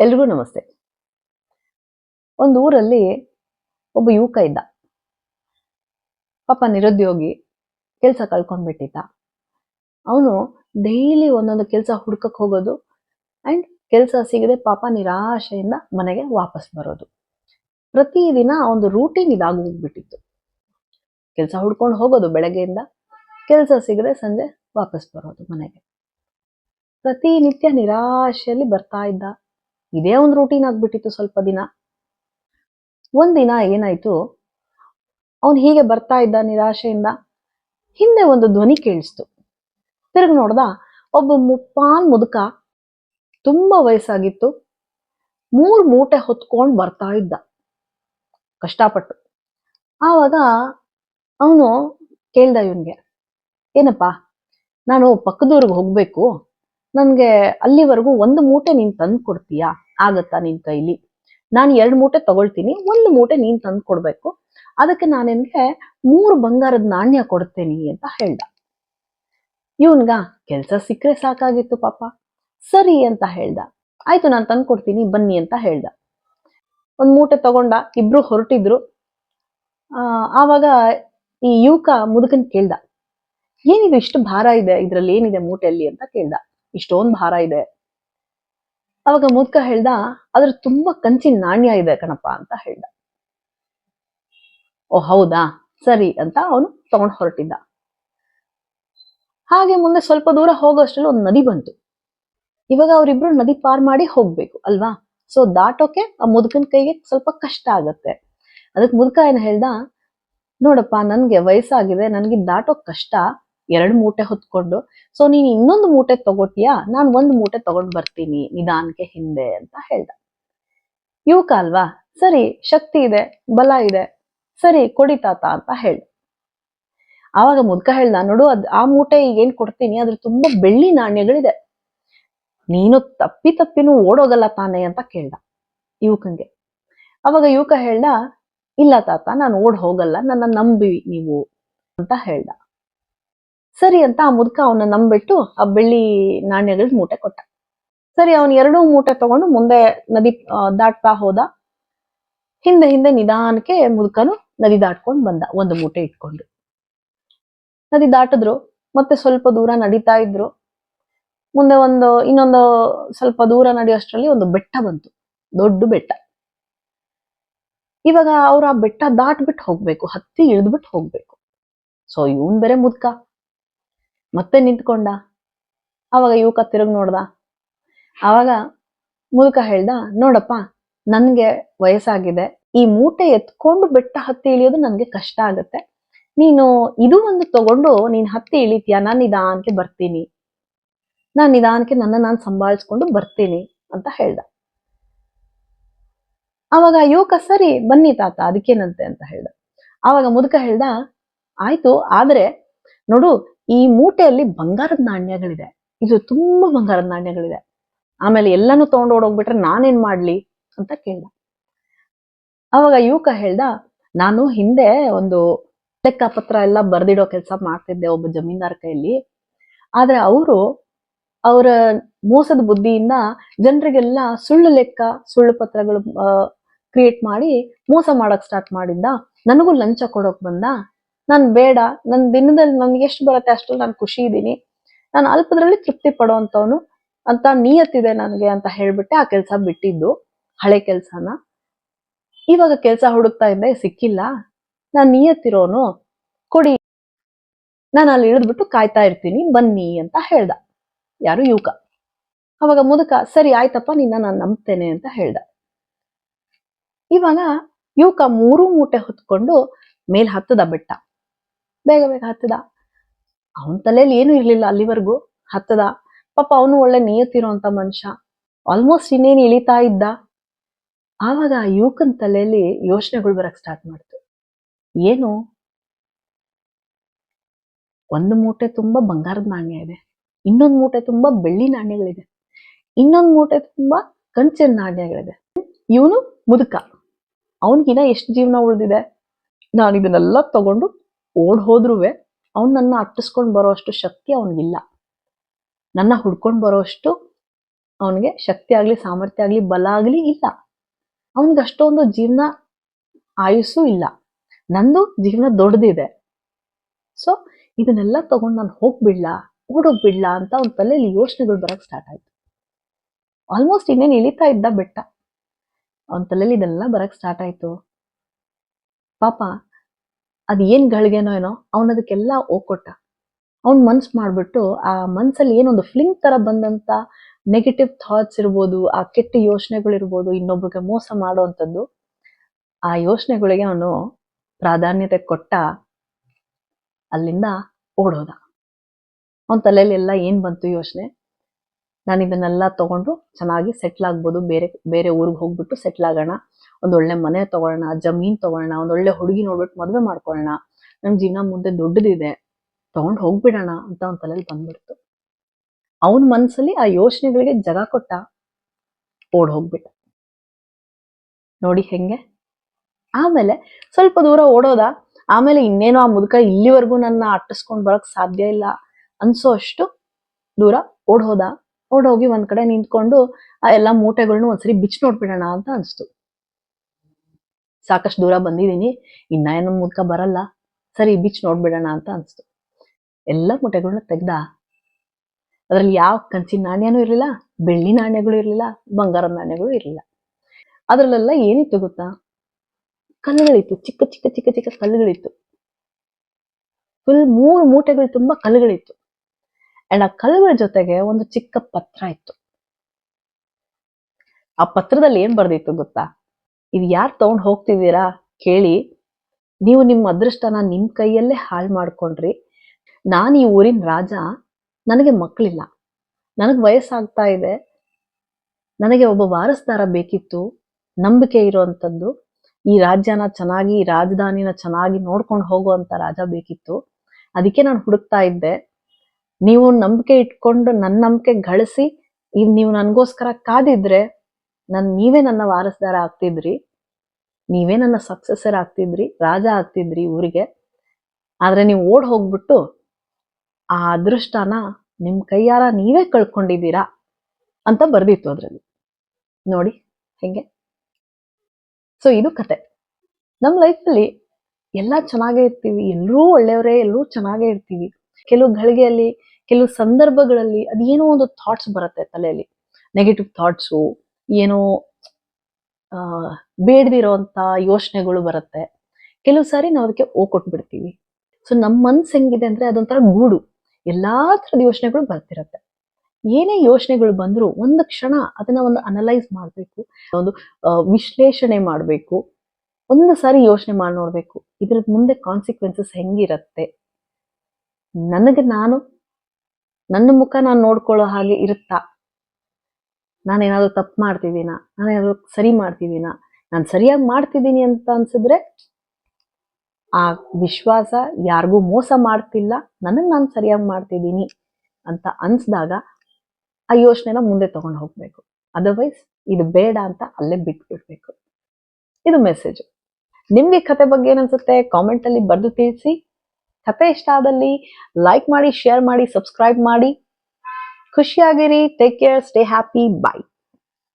ಎಲ್ರಿಗೂ ನಮಸ್ತೆ. ಒಂದು ಊರಲ್ಲಿ ಒಬ್ಬ ಯುವಕ ಇದ್ದ. ಪಾಪ ನಿರುದ್ಯೋಗಿ, ಕೆಲಸ ಕಳ್ಕೊಂಡ್ಬಿಟ್ಟಿದ್ದ. ಅವನು ಡೈಲಿ ಒಂದೊಂದು ಕೆಲಸ ಹುಡ್ಕಕ್ಕೆ ಹೋಗೋದು ಅಂಡ್ ಕೆಲಸ ಸಿಗದೆ ಪಾಪ ನಿರಾಶೆಯಿಂದ ಮನೆಗೆ ವಾಪಸ್ ಬರೋದು. ಪ್ರತಿದಿನ ಒಂದು ರೂಟೀನ್ ಇದಾಗಿ ಹೋಗ್ಬಿಟ್ಟಿತ್ತು. ಕೆಲಸ ಹುಡ್ಕೊಂಡು ಹೋಗೋದು ಬೆಳಗ್ಗೆಯಿಂದ, ಕೆಲಸ ಸಿಗದೆ ಸಂಜೆ ವಾಪಸ್ ಬರೋದು ಮನೆಗೆ. ಪ್ರತಿನಿತ್ಯ ನಿರಾಶೆಯಲ್ಲಿ ಬರ್ತಾ ಇದ್ದ. ಇದೇ ಒಂದು ರೂಟೀನ್ ಆಗ್ಬಿಟ್ಟಿತ್ತು ಸ್ವಲ್ಪ ದಿನ. ಒಂದಿನ ಏನಾಯ್ತು, ಅವನು ಹೀಗೆ ಬರ್ತಾ ಇದ್ದ ನಿರಾಶೆಯಿಂದ ಹಿಂದೆ ಒಂದು ಧ್ವನಿ ಕೇಳಿಸ್ತು. ತಿರುಗಿ ನೋಡ್ದ, ಒಬ್ಬ ಮುಪ್ಪಾನ್ ಮುದುಕ ತುಂಬಾ ವಯಸ್ಸಾಗಿತ್ತು, ಮೂರ್ ಮೂಟೆ ಹೊತ್ಕೊಂಡ್ ಬರ್ತಾ ಇದ್ದ. ಕಷ್ಟಪಟ್ಟು. ಆವಾಗ ಅವನು ಕೇಳ್ದ ಇವನ್ಗೆ, ಏನಪ್ಪಾ, ನಾನು ಪಕ್ಕದೂರ್ಗೆ ಹೋಗ್ಬೇಕು. ನನ್ಗೆ ಅಲ್ಲಿವರೆಗೂ ಒಂದು ಮೂಟೆ ನೀನ್ ತಂದು ಕೊಡ್ತೀಯಾ ಆಗತ್ತಾ ನಿನ್ ಕೈಲಿ? ನಾನು ಎರಡು ಮೂಟೆ ತಗೊಳ್ತೀನಿ, ಒಂದು ಮೂಟೆ ನೀನ್ ತಂದು ಕೊಡ್ಬೇಕು. ಅದಕ್ಕೆ ನಾನು ನಿನ್ಗೆ ಮೂರು ಬಂಗಾರದ ನಾಣ್ಯ ಕೊಡ್ತೇನೆ ಅಂತ ಹೇಳ್ದ. ಇವನ್ಗ ಕೆಲ್ಸ ಸಿಕ್ಕರೆ ಸಾಕಾಗಿತ್ತು ಪಾಪ. ಸರಿ ಅಂತ ಹೇಳ್ದ. ಆಯ್ತು ನಾನು ತಂದು ಕೊಡ್ತೀನಿ, ಬನ್ನಿ ಅಂತ ಹೇಳ್ದ. ಒಂದ್ ಮೂಟೆ ತಗೊಂಡ ಇಬ್ರು ಹೊರಟಿದ್ರು. ಆ, ಆವಾಗ ಈ ಯುವಕ ಮುದುಕನ್ ಕೇಳ್ದ. ಏನಿದು ಇಷ್ಟು ಭಾರ ಇದೆ, ಇದ್ರಲ್ಲಿ ಏನಿದೆ ಮೂಟೆಯಲ್ಲಿ ಅಂತ ಕೇಳ್ದ. ಇಷ್ಟೊಂದ್ ಭಾರ ಇದೆ. ಅವಾಗ ಮುದ್ಕ ಹೇಳ್ದ, ಅದ್ರ ತುಂಬಾ ಕಂಚಿನ ನಾಣ್ಯ ಇದೆ ಕಣಪ್ಪ ಅಂತ ಹೇಳ್ದ. ಓ, ಹೌದಾ? ಸರಿ ಅಂತ ಅವನು ತಗೊಂಡ್ ಹೊರಟಿದ್ದ. ಹಾಗೆ ಮುಂದೆ ಸ್ವಲ್ಪ ದೂರ ಹೋಗೋಷ್ಟ್ರಲ್ಲಿ ಒಂದು ನದಿ ಬಂತು. ಇವಾಗ ಅವರಿಬ್ರು ನದಿ ಪಾರ್ ಮಾಡಿ ಹೋಗ್ಬೇಕು, ಅಲ್ವಾ? ಸೊ ದಾಟೋಕೆ ಆ ಮುದುಕನ ಕೈಗೆ ಸ್ವಲ್ಪ ಕಷ್ಟ ಆಗತ್ತೆ. ಅದಕ್ಕೆ ಮುದುಕ ಏನ್ ಹೇಳ್ದ, ನೋಡಪ್ಪ, ನನ್ಗೆ ವಯಸ್ಸಾಗಿದೆ, ನನ್ಗೆ ದಾಟೋಕ್ ಕಷ್ಟ. ಎರಡ್ ಮೂಟೆ ಹೊತ್ಕೊಂಡು. ಸೊ ನೀನ್ ಇನ್ನೊಂದು ಮೂಟೆ ತಗೋತೀಯಾ ನಾನ್ ಒಂದ್ ಮೂಟೆ ತಗೊಂಡ್ ಬರ್ತೀನಿ ನಿಧಾನಕ್ಕೆ ಹಿಂದೆ ಅಂತ ಹೇಳ್ದ. ಯುವಕ ಅಲ್ವಾ? ಸರಿ, ಶಕ್ತಿ ಇದೆ, ಬಲ ಇದೆ, ಸರಿ, ಕೊಡಿ ತಾತ ಅಂತ ಹೇಳ್ದ. ಆವಾಗ ಮುದ್ಕ ಹೇಳ್ದ, ನೋಡು, ಅದ್ ಆ ಮೂಟೆ ಈಗ ಏನ್ ಕೊಡ್ತೀನಿ? ಅದ್ರ ತುಂಬಾ ಬೆಳ್ಳಿ ನಾಣ್ಯಗಳಿದೆ. ನೀನು ತಪ್ಪಿ ತಪ್ಪಿನೂ ಓಡೋಗಲ್ಲ ತಾನೆ ಅಂತ ಕೇಳ್ದ ಯುವಕಂಗೆ. ಅವಾಗ ಯುವಕ ಹೇಳ್ದ, ಇಲ್ಲ ತಾತ, ನಾನು ಓಡ್ ಹೋಗಲ್ಲ, ನನ್ನ ನಂಬಿ ನೀವು ಅಂತ ಹೇಳ್ದ. ಸರಿ ಅಂತ ಆ ಮುದುಕ ಅವನ ನಂಬಿಟ್ಟು ಆ ಬೆಳ್ಳಿ ನಾಣ್ಯಗಳ ಮೂಟೆ ಕೊಟ್ಟ. ಸರಿ, ಅವನ್ ಎರಡೂ ಮೂಟೆ ತಗೊಂಡು ಮುಂದೆ ನದಿ ದಾಟ್ತಾ ಹೋದ. ಹಿಂದೆ ಹಿಂದೆ ನಿಧಾನಕ್ಕೆ ಮುದುಕನು ನದಿ ದಾಟ್ಕೊಂಡು ಬಂದ, ಒಂದು ಮೂಟೆ ಇಟ್ಕೊಂಡು. ನದಿ ದಾಟಿದ್ರು, ಮತ್ತೆ ಸ್ವಲ್ಪ ದೂರ ನಡೀತಾ ಇದ್ರು. ಮುಂದೆ ಒಂದು, ಇನ್ನೊಂದು ಸ್ವಲ್ಪ ದೂರ ನಡೆಯೋಷ್ಟ್ರಲ್ಲಿ ಒಂದು ಬೆಟ್ಟ ಬಂತು, ದೊಡ್ಡ ಬೆಟ್ಟ. ಇವಾಗ ಅವ್ರು ಆ ಬೆಟ್ಟ ದಾಟ್ಬಿಟ್ಟು ಹೋಗ್ಬೇಕು, ಹತ್ತಿ ಇಳಿದ್ಬಿಟ್ಟು ಹೋಗ್ಬೇಕು. ಸೊ ಇವನ್ ಬೇರೆ ಮುದ್ಕ. ಮತ್ತೆ ನಿಂತ್ಕೊಂಡ. ಅವಾಗ ಯುವಕ ತಿರುಗಿ ನೋಡ್ದ. ಅವಾಗ ಮುದುಕ ಹೇಳ್ದ, ನೋಡಪ್ಪ, ನನ್ಗೆ ವಯಸ್ಸಾಗಿದೆ. ಈ ಮೂಟೆ ಎತ್ಕೊಂಡು ಬೆಟ್ಟ ಹತ್ತಿ ಇಳಿಯೋದು ನನ್ಗೆ ಕಷ್ಟ ಆಗತ್ತೆ. ನೀನು ಇದು ಒಂದು ತಗೊಂಡು ನೀನ್ ಹತ್ತಿ ಇಳಿತೀಯ? ನಾನ್ ನಿಧಾನಕ್ಕೆ ಬರ್ತೀನಿ. ನಾನ್ ನಿಧಾನಕ್ಕೆ ನನ್ನ ನಾನ್ ಸಂಭಾಳಿಸ್ಕೊಂಡು ಬರ್ತೀನಿ ಅಂತ ಹೇಳ್ದ. ಅವಾಗ ಯುವಕ, ಸರಿ, ಬನ್ನಿ ತಾತ, ಅದಕ್ಕೇನಂತೆ ಅಂತ ಹೇಳ್ದ. ಅವಾಗ ಮುದುಕ ಹೇಳ್ದ, ಆಯ್ತು, ಆದ್ರೆ ನೋಡು ಈ ಮೂಟೆಯಲ್ಲಿ ಬಂಗಾರದ ನಾಣ್ಯಗಳಿದೆ. ಇದು ತುಂಬಾ ಬಂಗಾರದ ನಾಣ್ಯಗಳಿದೆ. ಆಮೇಲೆ ಎಲ್ಲಾನು ತಗೊಂಡು ಓಡೋಗ್ಬಿಟ್ರೆ ನಾನೇನ್ ಮಾಡ್ಲಿ ಅಂತ ಕೇಳ್ದ. ಅವಾಗ ಯುವಕ ಹೇಳ್ದ, ನಾನು ಹಿಂದೆ ಒಂದು ಲೆಕ್ಕಪತ್ರ ಎಲ್ಲ ಬರ್ದಿಡೋ ಕೆಲಸ ಮಾಡ್ತಿದ್ದೆ ಒಬ್ಬ ಜಮೀನ್ದಾರ ಕೈಯಲ್ಲಿ ಆದ್ರೆ ಅವರು ಅವರ ಮೋಸದ ಬುದ್ಧಿಯಿಂದ ಜನರಿಗೆಲ್ಲ ಸುಳ್ಳು ಲೆಕ್ಕ, ಸುಳ್ಳು ಪತ್ರಗಳು ಕ್ರಿಯೇಟ್ ಮಾಡಿ ಮೋಸ ಮಾಡಕ್ ಸ್ಟಾರ್ಟ್ ಮಾಡಿದ್ದ. ನನಗೂ ಲಂಚ ಕೊಡೋಕ್ ಬಂದ. ನಾನ್ ಬೇಡ, ನನ್ ದಿನದಲ್ಲಿ ನನ್ಗೆ ಎಷ್ಟು ಬರುತ್ತೆ ಅಷ್ಟು ನಾನು ಖುಷಿ ಇದ್ದೀನಿ. ನಾನು ಅಲ್ಪದ್ರಲ್ಲಿ ತೃಪ್ತಿ ಪಡೋವಂಥವನು ಅಂತ ನಿಯತ್ತಿದೆ ನನಗೆ ಅಂತ ಹೇಳ್ಬಿಟ್ಟೆ ಆ ಕೆಲಸ ಬಿಟ್ಟಿದ್ದು, ಹಳೆ ಕೆಲ್ಸನ. ಇವಾಗ ಕೆಲಸ ಹುಡುಕ್ತಾ ಇದ್ದೆ ಸಿಕ್ಕಿಲ್ಲ. ನಾನ್ ನಿಯತ್ತಿರೋನು, ಕೊಡಿ. ನಾನು ಅಲ್ಲಿ ಇಳಿದ್ಬಿಟ್ಟು ಕಾಯ್ತಾ ಇರ್ತೀನಿ, ಬನ್ನಿ ಅಂತ ಹೇಳ್ದ. ಯಾರು ಯುವಕ. ಅವಾಗ ಮುದುಕ, ಸರಿ ಆಯ್ತಪ್ಪ ನಿನ್ನ ನಾನು ನಂಬ್ತೇನೆ ಅಂತ ಹೇಳ್ದ. ಇವಾಗ ಯುವಕ ಮೂರು ಮೂಟೆ ಹೊತ್ಕೊಂಡು ಮೇಲ್ ಹತ್ತದ ಬೆಟ್ಟ. ಬೇಗ ಬೇಗ ಹತ್ತದ. ಅವನ್ ತಲೆಯಲ್ಲಿ ಏನು ಇರ್ಲಿಲ್ಲ ಅಲ್ಲಿವರೆಗೂ. ಹತ್ತದ. ಪಾಪ ಅವನು ಒಳ್ಳೆ ನೀಯತ್ತಿರುವಂತ ಮನುಷ್ಯ. ಆಲ್ಮೋಸ್ಟ್ ಇನ್ನೇನು ಇಳಿತಾ ಇದ್ದ. ಆವಾಗ ಆ ಯುವಕನ ತಲೆಯಲ್ಲಿ ಯೋಚನೆಗಳು ಬರಕ್ ಸ್ಟಾರ್ಟ್ ಮಾಡ್ತು. ಏನು? ಒಂದು ಮೂಟೆ ತುಂಬಾ ಬಂಗಾರದ ನಾಣ್ಯ ಇದೆ. ಇನ್ನೊಂದು ಮೂಟೆ ತುಂಬಾ ಬೆಳ್ಳಿ ನಾಣ್ಯಗಳಿದೆ. ಇನ್ನೊಂದು ಮೂಟೆ ತುಂಬಾ ಕಂಚಿನ ನಾಣ್ಯಗಳಿದೆ. ಇವನು ಮುದುಕ. ಅವನಿಗಿನ ಎಷ್ಟು ಜೀವನ ಉಳಿದಿದೆ? ನಾನು ಇದನ್ನೆಲ್ಲ ತಗೊಂಡು ಓಡ್ ಹೋದ್ರೂ ಅವ್ನು ನನ್ನ ಅಟ್ಟಿಸ್ಕೊಂಡು ಬರೋಷ್ಟು ಶಕ್ತಿ ಅವನಿಗಿಲ್ಲ. ನನ್ನ ಹುಡ್ಕೊಂಡು ಬರೋಷ್ಟು ಅವನಿಗೆ ಶಕ್ತಿ ಆಗಲಿ, ಸಾಮರ್ಥ್ಯ ಆಗಲಿ, ಬಲ ಆಗಲಿ ಇಲ್ಲ. ಅವನಿಗೆ ಅಷ್ಟೊಂದು ಜೀವನ ಆಯುಸ್ಸು ಇಲ್ಲ. ನಂದು ಜೀವನ ದೊಡ್ಡದಿದೆ ಸೊ ಇದನ್ನೆಲ್ಲ ತಗೊಂಡು ನಾನು ಹೋಗ್ಬಿಡ್ಲಾ, ಓಡೋಗ್ಬಿಡ್ಲಾ ಅಂತ ಅವನ ತಲೆಯಲ್ಲಿ ಯೋಚನೆಗಳು ಬರಕ್ ಸ್ಟಾರ್ಟ್ ಆಯ್ತು. ಆಲ್ಮೋಸ್ಟ್ ಇನ್ನೇನು ಇಳಿತಾ ಇದ್ದ ಬೆಟ್ಟ. ಅವನ ತಲೆಯಲ್ಲಿ ಇದೆಲ್ಲ ಬರಕ್ ಸ್ಟಾರ್ಟ್ ಆಯ್ತು. ಪಾಪ ಅದ್ ಏನ್ ಗಳಿಗೆನೋ ಏನೋ, ಅವನ್ ಅದಕ್ಕೆಲ್ಲ ಹೋಗ್ಕೊಟ್ಟ ಅವ್ನ್ ಮನ್ಸ್ ಮಾಡ್ಬಿಟ್ಟು ಆ ಮನ್ಸಲ್ಲಿ ಏನೊಂದು ಫ್ಲಿಂಗ್ ತರ ಬಂದಂತ ನೆಗೆಟಿವ್ ಥಾಟ್ಸ್ ಇರ್ಬೋದು, ಆ ಕೆಟ್ಟ ಯೋಚನೆಗಳಿರ್ಬೋದು, ಇನ್ನೊಬ್ರಿಗೆ ಮೋಸ ಮಾಡುವಂಥದ್ದು ಆ ಯೋಚನೆಗಳಿಗೆ ಅವನು ಪ್ರಾಧಾನ್ಯತೆ ಕೊಟ್ಟ ಅಲ್ಲಿಂದ ಓಡೋದ. ಅವನ ತಲೆಯಲ್ಲಿ ಎಲ್ಲ ಏನ್ ಬಂತು ಯೋಚನೆ? ನಾನು ಇದನ್ನೆಲ್ಲ ತಗೊಂಡು ಚೆನ್ನಾಗಿ ಸೆಟ್ಲ್ ಆಗ್ಬೋದು. ಬೇರೆ ಬೇರೆ ಊರಿಗೆ ಹೋಗ್ಬಿಟ್ಟು ಸೆಟ್ಲ್ ಆಗೋಣ. ಒಂದೊಳ್ಳೆ ಮನೆ ತಗೊಳ್ಳೋಣ, ಜಮೀನ್ ತಗೊಳ್ಳೋಣ ಒಂದೊಳ್ಳೆ ಹುಡುಗಿ ನೋಡ್ಬಿಟ್ಟು ಮದುವೆ ಮಾಡ್ಕೊಳ್ಳೋಣ ನಮ್ಮ ಜೀವನ ಮುಂದೆ ದೊಡ್ಡದಿದೆ. ತಗೊಂಡ್ ಹೋಗ್ಬಿಡೋಣ ಅಂತ ಅವನ ತಲೆಯಲ್ಲಿ ಬಂದ್ಬಿಡ್ತು. ಅವನ ಮನಸ್ಸಲ್ಲಿ ಆ ಯೋಚನೆಗಳಿಗೆ ಜಗ ಕೊಟ್ಟ ಓಡ್ ಹೋಗ್ಬಿಟ್ಟ. ನೋಡಿ ಹೆಂಗೆ? ಆಮೇಲೆ ಸ್ವಲ್ಪ ದೂರ ಓಡೋದ. ಆಮೇಲೆ ಇನ್ನೇನೋ ಆ ಮುದುಕ ಇಲ್ಲಿವರೆಗೂ ನನ್ನ ಅಟ್ಟಿಸ್ಕೊಂಡ್ ಬರಕ್ ಸಾಧ್ಯ ಇಲ್ಲ ಅನ್ಸೋ ಅಷ್ಟು ದೂರ ಓಡ್ ಹೋದ. ಓಡ್ ಹೋಗಿ ಒಂದ್ ಕಡೆ ನಿಂತ್ಕೊಂಡು, ಆ ಎಲ್ಲಾ ಮೂಟೆಗಳ್ನು ಒಂದ್ಸರಿ ಬಿಚ್ಚಿ ನೋಡ್ಬಿಡೋಣ ಅಂತ ಅನ್ಸ್ತು. ಸಾಕಷ್ಟು ದೂರ ಬಂದಿದ್ದೀನಿ, ಇನ್ನ ಏನೋ ಮುದ್ಕ ಬರಲ್ಲ. ಸರಿ ಬಿಚ್ ನೋಡ್ಬಿಡೋಣ ಅಂತ ಅನ್ಸ್ತು. ಎಲ್ಲ ಮೂಟೆಗಳನ್ನ ತೆಗ್ದ, ಅದ್ರಲ್ಲಿ ಯಾವ ಕಂಚಿನ ನಾಣ್ಯನೂ ಇರಲಿಲ್ಲ, ಬೆಳ್ಳಿ ನಾಣ್ಯಗಳು ಇರಲಿಲ್ಲ, ಬಂಗಾರದ ನಾಣ್ಯಗಳು ಇರಲಿಲ್ಲ. ಅದ್ರಲ್ಲೆಲ್ಲ ಏನಿತ್ತು ಗೊತ್ತಾ? ಕಲ್ಲುಗಳಿತ್ತು, ಚಿಕ್ಕ ಚಿಕ್ಕ ಚಿಕ್ಕ ಚಿಕ್ಕ ಕಲ್ಲುಗಳಿತ್ತು. ಫುಲ್ ಮೂರು ಮೂಟೆಗಳು ತುಂಬಾ ಕಲ್ಲುಗಳಿತ್ತು. ಅಂಡ್ ಆ ಜೊತೆಗೆ ಒಂದು ಚಿಕ್ಕ ಪತ್ರ ಇತ್ತು. ಆ ಪತ್ರದಲ್ಲಿ ಏನ್ ಬರ್ದಿತ್ತು ಗೊತ್ತಾ? ಇದು ಯಾರು ತಗೊಂಡ್ ಹೋಗ್ತಿದ್ದೀರಾ ಕೇಳಿ. ನೀವು ನಿಮ್ಮ ಅದೃಷ್ಟನ ನಿಮ್ ಕೈಯಲ್ಲೇ ಹಾಳು ಮಾಡ್ಕೊಂಡ್ರಿ. ನಾನು ಈ ಊರಿನ ರಾಜ, ನನಗೆ ಮಕ್ಕಳಿಲ್ಲ ನನಗೆ ವಯಸ್ಸಾಗ್ತಾ ಇದೆ. ನನಗೆ ಒಬ್ಬ ವಾರಸ್ದಾರ ಬೇಕಿತ್ತು. ನಂಬಿಕೆ ಇರುವಂತದ್ದು ಈ ರಾಜ್ಯನ ಚೆನ್ನಾಗಿ, ರಾಜಧಾನಿನ ಚೆನ್ನಾಗಿ ನೋಡ್ಕೊಂಡು ಹೋಗುವಂತ ರಾಜ ಬೇಕಿತ್ತು. ಅದಕ್ಕೆ ನಾನು ಹುಡುಕ್ತಾ ಇದ್ದೆ. ನೀವು ನಂಬಿಕೆ ಇಟ್ಕೊಂಡು ನನ್ನ ನಂಬಿಕೆ ಗಳಿಸಿ ಈಗ ನೀವು ನನಗೋಸ್ಕರ ಕಾದಿದ್ರೆ, ನನ್ ನೀವೇ ನನ್ನ ವಾರಸ್ದಾರ ಆಗ್ತಿದ್ರಿ, ನೀವೇ ನನ್ನ ಸಕ್ಸಸರ್ ಆಗ್ತಿದ್ರಿ, ರಾಜ ಆಗ್ತಿದ್ರಿ ಊರಿಗೆ. ಆದ್ರೆ ನೀವು ಓಡ್ ಹೋಗ್ಬಿಟ್ಟು, ಆ ಅದೃಷ್ಟನ ನಿಮ್ಮ ಕೈಯಾರ ನೀವೇ ಕಳ್ಕೊಂಡಿದ್ದೀರಾ ಅಂತ ಬರ್ದಿತ್ತು ಅದರಲ್ಲಿ. ನೋಡಿ ಹೆಂಗೆ. ಸೊ ಇದು ಕತೆ. ನಮ್ಮ ಲೈಫಲ್ಲಿ ಎಲ್ಲ ಚೆನ್ನಾಗೇ ಇರ್ತೀವಿ, ಎಲ್ಲರೂ ಒಳ್ಳೆಯವರೇ, ಎಲ್ಲರೂ ಚೆನ್ನಾಗೇ ಇರ್ತೀವಿ. ಕೆಲವು ಗಳಿಗೆಯಲ್ಲಿ ಕೆಲವು ಸಂದರ್ಭಗಳಲ್ಲಿ ಅದೇನೋ ಒಂದು ಥಾಟ್ಸ್ ಬರುತ್ತೆ ತಲೆಯಲ್ಲಿ. ನೆಗೆಟಿವ್ ಥಾಟ್ಸು ಏನೋ, ಆ, ಬೇಡದಿರೋಂಥ ಯೋಚನೆಗಳು ಬರುತ್ತೆ. ಕೆಲವು ಸಾರಿ ನಾವು ಅದಕ್ಕೆ ಓ ಕೊಟ್ಬಿಡ್ತೀವಿ. ಸೊ ನಮ್ಮ ಮನ್ಸು ಹೆಂಗಿದೆ ಅಂದ್ರೆ ಅದೊಂಥರ ಗೂಡು. ಎಲ್ಲಾ ಥರದ ಯೋಚನೆಗಳು ಬರ್ತಿರತ್ತೆ. ಏನೇ ಯೋಚನೆಗಳು ಬಂದ್ರು ಒಂದು ಕ್ಷಣ ಅದನ್ನ ಒಂದು ಅನಲೈಸ್ ಮಾಡಬೇಕು, ಒಂದು ವಿಶ್ಲೇಷಣೆ ಮಾಡಬೇಕು, ಒಂದು ಸಾರಿ ಯೋಚನೆ ಮಾಡಿ ನೋಡಬೇಕು. ಇದ್ರದ್ ಮುಂದೆ ಕಾನ್ಸಿಕ್ವೆನ್ಸಸ್ ಹೆಂಗಿರತ್ತೆ? ನನಗೆ ನಾನು, ನನ್ನ ಮುಖ ನಾನು ನೋಡ್ಕೊಳ್ಳೋ ಹಾಗೆ ಇರುತ್ತಾ? ನಾನೇನಾದ್ರು ತಪ್ಪು ಮಾಡ್ತಿದ್ದೀನ? ನಾನೇನಾದ್ರು ಸರಿ ಮಾಡ್ತಿದ್ದೀನ? ನಾನು ಸರಿಯಾಗಿ ಮಾಡ್ತಿದ್ದೀನಿ ಅಂತ ಅನ್ಸಿದ್ರೆ, ಆ ವಿಶ್ವಾಸ ಯಾರಿಗೂ ಮೋಸ ಮಾಡ್ತಿಲ್ಲ, ನನಗೆ ನಾನು ಸರಿಯಾಗಿ ಮಾಡ್ತಿದ್ದೀನಿ ಅಂತ ಅನ್ಸ್ದಾಗ ಆ ಯೋಚನೆನ ಮುಂದೆ ತಗೊಂಡು ಹೋಗ್ಬೇಕು. ಅದರ್ವೈಸ್ ಇದು ಬೇಡ ಅಂತ ಅಲ್ಲೇ ಬಿಟ್ಬಿಡ್ಬೇಕು. ಇದು ಮೆಸೇಜ್ ನಿಮ್ಗೆ ಕತೆ ಬಗ್ಗೆ ಏನನ್ಸುತ್ತೆ ಕಾಮೆಂಟ್ ಅಲ್ಲಿ ಬರೆದು ತಿಳಿಸಿ. ಕತೆ ಇಷ್ಟ ಆದಲ್ಲಿ ಲೈಕ್ ಮಾಡಿ ಶೇರ್ ಮಾಡಿ ಸಬ್ಸ್ಕ್ರೈಬ್ ಮಾಡಿ. ಖುಷಿಯಾಗಿರಿ. Take care stay happy bye